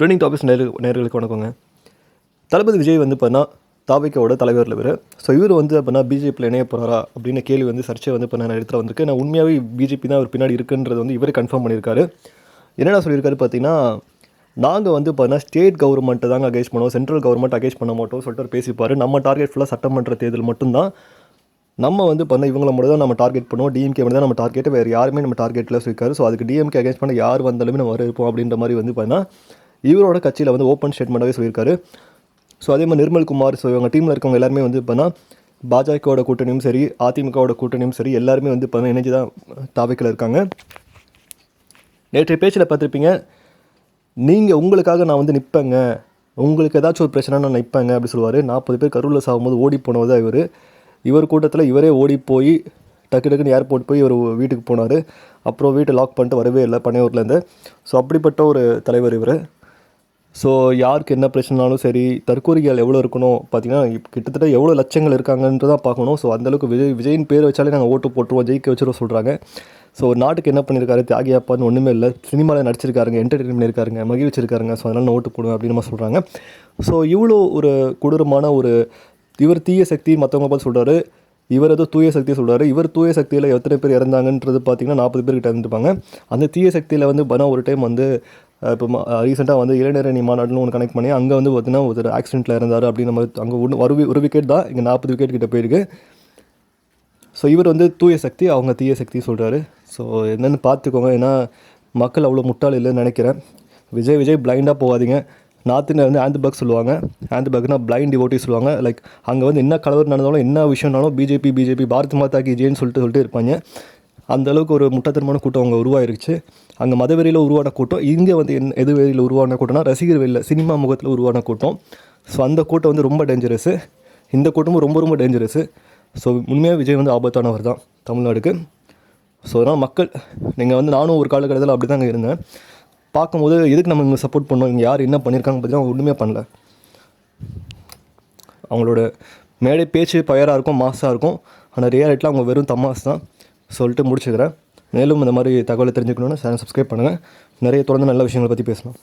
Trending topics Nehru நேர்களுக்கு வணக்கங்க. தளபதி விஜய் வந்து பார்த்தா தாவிக்காவோட தலைவரில் இவர். ஸோ இவர் வந்து அப்படின்னா பிஜேபியில் இணைய போகிறாரா அப்படின்னு கேள்வி வந்து சர்ச்சை வந்து இப்போ நான் இடத்துல வந்திருக்கு. நான் உண்மையாகவே பிஜேபி தான் அவர் பின்னாடி இருக்குன்றது வந்து இவரே கன்ஃபார்ம் பண்ணியிருக்காரு. என்னென்ன சொல்லியிருக்காரு பார்த்தீங்கன்னா நாங்கள் வந்து பார்த்தீங்கன்னா ஸ்டேட் கவர்மெண்ட்டை தாங்க அகேஜ் பண்ணுவோம். சென்ட்ரல் கவர்மெண்ட் அகேஜ் பண்ண மாட்டோம் சொல்லிட்டு பேசிப்பார். நம்ம டார்கெட் ஃபுல்லாக சட்டமன்ற தேர்தல் மட்டும்தான். நம்ம வந்து பண்ண இவங்கள மட்டும் தான் நம்ம டார்கெட் பண்ணுவோம். டிஎம்கே மட்டும் தான் நம்ம டார்கெட் வேறு யாருமே நம்ம டார்கெட்டில் சொல்லியிருக்காரு. ஸோ அதுக்கு டிஎம்கே அகேன்ஸ்ட் பண்ண யார் வந்தாலுமே நம்ம வர இருப்போம் அப்படின்ற மாதிரி வந்து பார்த்தீங்கன்னா இவரோட கட்சியில் வந்து ஓப்பன் ஸ்டேட்மெண்ட்டாகவே சொல்லியிருக்காரு. ஸோ அதே மாதிரி நிர்மல் குமார் ஸோ இவங்க டீமில் இருக்கவங்க எல்லாருமே வந்து இப்போனா பாஜகவோட கூட்டணியும் சரி அதிமுகவோட கூட்டணியும் சரி எல்லாருமே வந்து இப்போ இணைஞ்சு தான் தாவைக்கில் இருக்காங்க. நேற்றைய பேச்சில் பார்த்துருப்பீங்க நீங்கள் உங்களுக்காக நான் வந்து நிற்பேங்க உங்களுக்கு ஏதாச்சும் ஒரு பிரச்சனை நான் நிற்பேங்க அப்படி சொல்லுவார். நாற்பது பேர் கரூரில் சாகும்போது ஓடி போனவர் தான் இவர். இவர் கூட்டத்தில் இவரே ஓடி போய் டக்கு டக்குன்னு ஏர்போர்ட் போய் இவர் வீட்டுக்கு போனார். அப்புறம் வீட்டை லாக் பண்ணிட்டு வரவே இல்லை பனையூர்லேருந்து ஸோ அப்படிப்பட்ட ஒரு தலைவர் இவர். ஸோ யாருக்கு என்ன பிரச்சனைனாலும் சரி தற்கூரிகள் எவ்வளோ இருக்கணும் பார்த்தீங்கன்னா கிட்டத்தட்ட எவ்வளோ லட்சங்கள் இருக்காங்கன்றது தான் பார்க்கணும் ஸோ அந்தளவுக்கு விஜய் விஜயின் பேர் வச்சாலே நாங்கள் ஓட்டு போட்டுருவோம் ஜெயிக்க வச்சுருவோம் சொல்கிறாங்க ஸோ நாட்டுக்கு என்ன பண்ணியிருக்காரு தியாகி அப்பான்னு ஒன்றுமே இல்லை. சினிமாவில் நடிச்சிருக்காருங்க என்டர்டெயின் பண்ணியிருக்காருங்க மகிழ்ச்சிருக்காருங்க ஸோ அதனால் நான் ஓட்டு போடுவேன் அப்படின்னு நம்ம சொல்கிறாங்க ஸோ இவ்வளோ ஒரு கொடூரமான ஒரு இவர் தீய சக்தி மற்றவங்க பார்த்து சொல்கிறாரு இவர் ஏதோ தூய சக்தியை சொல்கிறார் இவர் தூய சக்தியில் எத்தனை பேர் இறந்தாங்கன்றது பார்த்தீங்கன்னா நாற்பது பேர்கிட்ட இருந்துப்பாங்க அந்த தீய சக்தியில் வந்து பனா ஒரு டைம் வந்து இப்போ ரீசெண்டாக வந்து இளைஞரணி மாநாடுன்னு ஒன்று கனெக்ட் பண்ணி அங்கே வந்து பார்த்தீங்கன்னா ஒருத்தர் ஆக்சிடென்ட்டில் இறந்தார் அப்படின்னு நம்ம அங்கே ஒன்று ஒரு ஒரு விக்கெட் தான். இங்கே நாற்பது விக்கெட் கிட்ட போயிருக்கு. ஸோ இவர் வந்து தூய சக்தி அவங்க தீய சக்தி சொல்கிறாரு ஸோ என்னென்னு பார்த்துக்கோங்க ஏன்னா மக்கள் அவ்வளோ முட்டாள் இல்லைன்னு நினைக்கிறேன். விஜய் விஜய் பிளைண்டாக போகாதீங்க. நார்த்தில் வந்து ஆந்தபக் சொல்லுவாங்க. ஆந்தபக்னா பிளைண்ட் டிவோட்டி சொல்லுவாங்க. லைக் அங்கே வந்து என்ன கலவர் நடந்தாலும் என்ன விஷயம்னாலும் பிஜேபி பிஜேபி பாரத் மாதா கி சொல்லிட்டு சொல்லிட்டு இருப்பாங்க. அந்த அளவுக்கு ஒரு முட்டத்தனமான கூட்டம் அங்கே உருவாயிருச்சு. அங்கே மதவெறியில் உருவான கூட்டம் இங்கே வந்து என் எது வெறியில் உருவான கூட்டம்னா ரசிகர் வெளியில் சினிமா முகத்தில் உருவான கூட்டம். ஸோ அந்த கூட்டம் வந்து ரொம்ப டேஞ்சரஸு இந்த கூட்டமும் ரொம்ப ரொம்ப டேஞ்சரஸு ஸோ உண்மையாக விஜய் வந்து ஆபத்தானவர் தான் தமிழ்நாடுக்கு. ஸோ அதனால் மக்கள் நீங்கள் வந்து நானும் ஒரு காலகட்டத்தில் அப்படி தாங்க இருந்தேன். பார்க்கும்போது எதுக்கு நம்ம இங்கே சப்போர்ட் பண்ணோம்? இங்கே யார்? என்ன பண்ணியிருக்காங்க பார்த்தீங்கன்னா அவங்க ஒன்றுமே பண்ணல. அவங்களோட மேடை பேச்சு பயராக இருக்கும் மாஸாக இருக்கும். ஆனால் ரியாலிட்டியில் அவங்க வெறும் தமாஸ் தான். சொல்லிட்டு முடிச்சுக்கிறேன். மேலும் இந்த மாதிரி தகவலை தெரிஞ்சுக்கணுன்னா சேனல் சப்ஸ்கிரைப் பண்ணுங்கள் நிறைய தொடர்ந்து நல்ல விஷயங்களை பற்றி பேசலாம்.